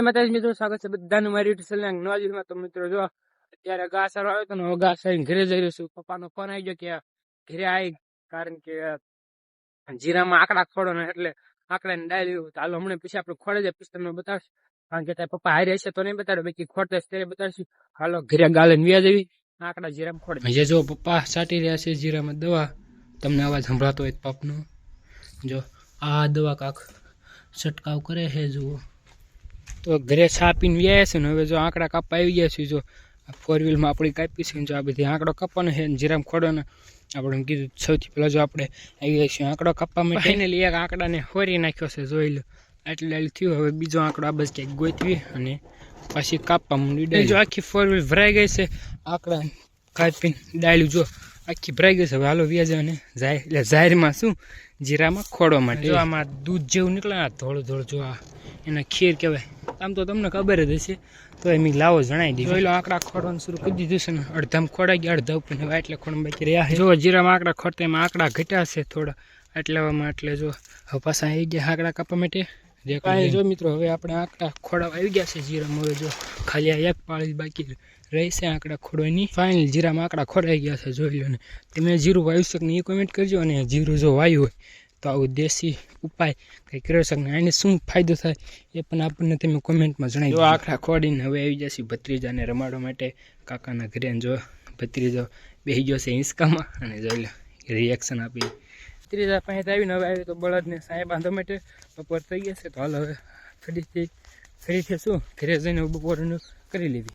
જય મિત્રો, સ્વાગત છે બધાનું મારી યુટ્યુબ ચેનલ તો મિત્રો, જો અત્યારે ઘાસ સારો આવ્યો હવે ઘાસ આવીને ઘરે જઈ રહ્યો છું. પપ્પાનો ફોન આવી ગયો કે ઘરે આવી કારણ કે જીરામાં આંકડા ખોડો ને એટલે આંકડાને ડાયલી ચાલો હમણાં પછી આપણે ખોડે જાય પછી તમને બતાવશું. કારણ કે તારા પપ્પા હારી હશે તો નહીં બતાડો, બાકી ખોડતા ત્યારે બતાવશું હાલો, ઘરે ગાલે વ્યાજ આવી આંકડા જીરામાં ખોડે જે જો પપ્પા સાટી રહ્યા છે જીરામાં દવા. તમને અવાજ સંભળાતો હોય પાપનો જો, આ દવા કાક છંટકાવ કરે છે, જુઓ. તો ઘરે છાપીને વ્યાય છે ને હવે જો આંકડા કાપવા આવી ગયા છે જો ફોર વ્હીલમાં આપણે કાપી છે જો આ બધી આંકડો કાપવાનો છે જીરામ ખોડવાનો આપણે કીધું સૌથી પહેલાં જો આપણે આવી ગયા છીએ આંકડો કાપવા માટે. ફાઇનલી એક આંકડાને હોરી નાખ્યો છે જોઈ લો. એટલે એટલે થયું હવે બીજો આંકડો આ બસ ક્યાંક ગોતવી અને પાછી કાપવા માંડી જો આખી ફોર વ્હીલ ભરાઈ ગઈ છે આંકડા કાપીને ડાયલું જો આખી ભરાઈ ગઈ છે હવે હાલો વ્યાજ અને જાય એટલે જાહેરમાં શું? જીરામાં ખોડવા માટે. જો આમાં દૂધ જેવું નીકળે આ ધોળું ધોળું જો આ એના ખીર કહેવાય. આમ તો તમને ખબર જ હશે. તો એમ લાવો જણાવી દીધું જોઈ લો આંકડા ખોડવાનું શરૂ કરી દીધું છે ને. અડધામ ખોડાઈ ગયા અડધા ઉપર હવે એટલે ખોડ બાકી રહ્યા છે. જો જીરામાં આંકડા ખોડતા એમાં આંકડા ઘટ્યા છે થોડા. એટલામાં એટલે જો હવે પાછા આવી ગયા આંકડા કાપવા માટે. જે કાંઈ જો મિત્રો હવે આપણે આંકડા ખોડાવા આવી ગયા છે જીરામાં. હવે જો ખાલી આ એક પાળી બાકી રહેશે આંકડા ખોડવાની ફાઇનલ જીરામાં આંકડા ખોડાઈ ગયા છે જોઈ લો ને. તમે જીરું વાયુ શકો ને એ કોમેન્ટ કરજો અને જીરું જો વાયુ હોય તો આવું દેશી ઉપાય કંઈ કરી શકે ને એને શું ફાયદો થાય એ પણ આપણને તમે કોમેન્ટમાં જણાવી દો આખરા ખોડીને હવે આવી જશે ભત્રીજાને રમાડવા માટે. કાકાના ઘરે જો ભત્રીજો બેસી ગયો છે હિંચકામાં અને જોઈ લો રિએક્શન આપી. ભત્રીજા પાસે આવીને હવે આવ્યો તો બળદને સાહેબ બાંધવા માટે બપોર થઈ ગયા છે. તો હાલ હવે ફરીથી ફરીથી શું? ઘરે જઈને બપોરનું કરી લીધી.